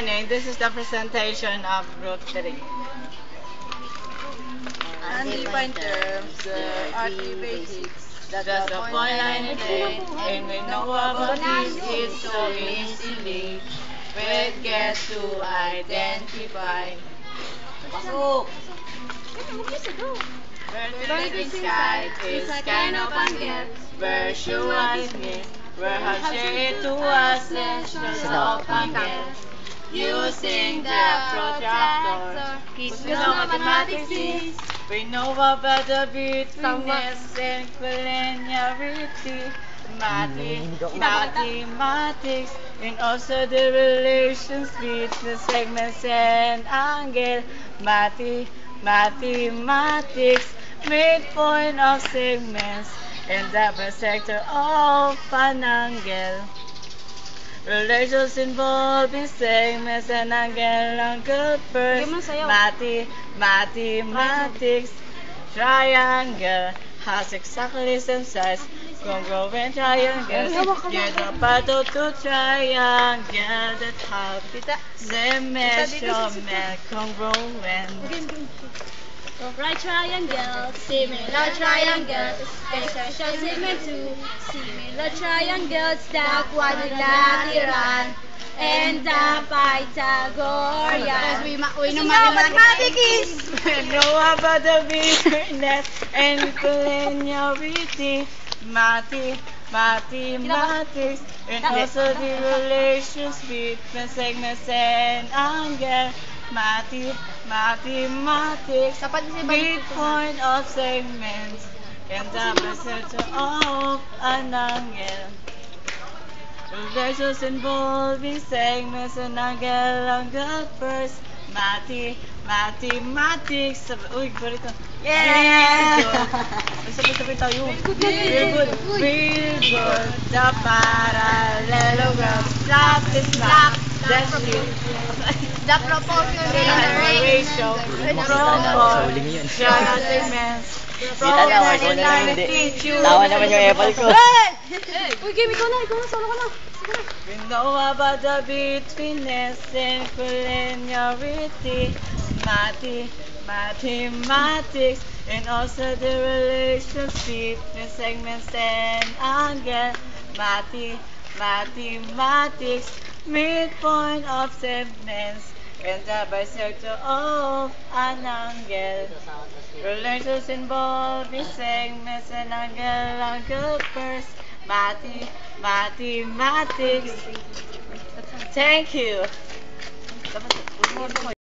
morning. This is the presentation of Group 3. Undefined terms, the RT basics. Just a point line and we know about this is so easily. We get to identify. Pasok! Vertical sky is kind of unget. Where sure is me. Where shared to us lessons of unget. Using the protractor, we know mathematics is. We know about the betweenness and collinearity. Mathi- mm-hmm. mathematics and also the relations between segments and angle. Mathi- mathematics, midpoint of segments and the bisector of an angle. Relations involving segments and angle first. Game na sayaw. Mathi- mathematics, triangle has exactly the same size. Congruent triangle. Get a battle to triangle that have the same measurement. Congruent. Right triangle, similar triangles, special segment two, similar triangles, the quadrilateral, and the Pythagorean. We ma- we know Now, mathematics. mathematics know about the weirdness and collinearity, mathi, mathematics, and also the relations between segments and angle. Mathi, mathematics, Dapat si midpoint of segments, and the bisector of an angle. Relations involving segments and angle angle first. Mathi, mathematics. Sabi, uy, ganito. Yeah! Sabay-sabay tayo. Very good. Very good. The parallelogram. Slap is slap. That's it. The proportional ratio. Proportional segments. Kita na, wala ko na hindi. Tawa naman yung apple ko. Uy, game, ikaw na, ikaw na, solo ka na. We know about the betweenness and collinearity, mathi, mathematics, and also the relations between segments and angle. Mathi, mathematics, midpoint of segments, and the bisector of an angle. Relations involving segments and angle, angle first. Mathi, mathematics. Thank you.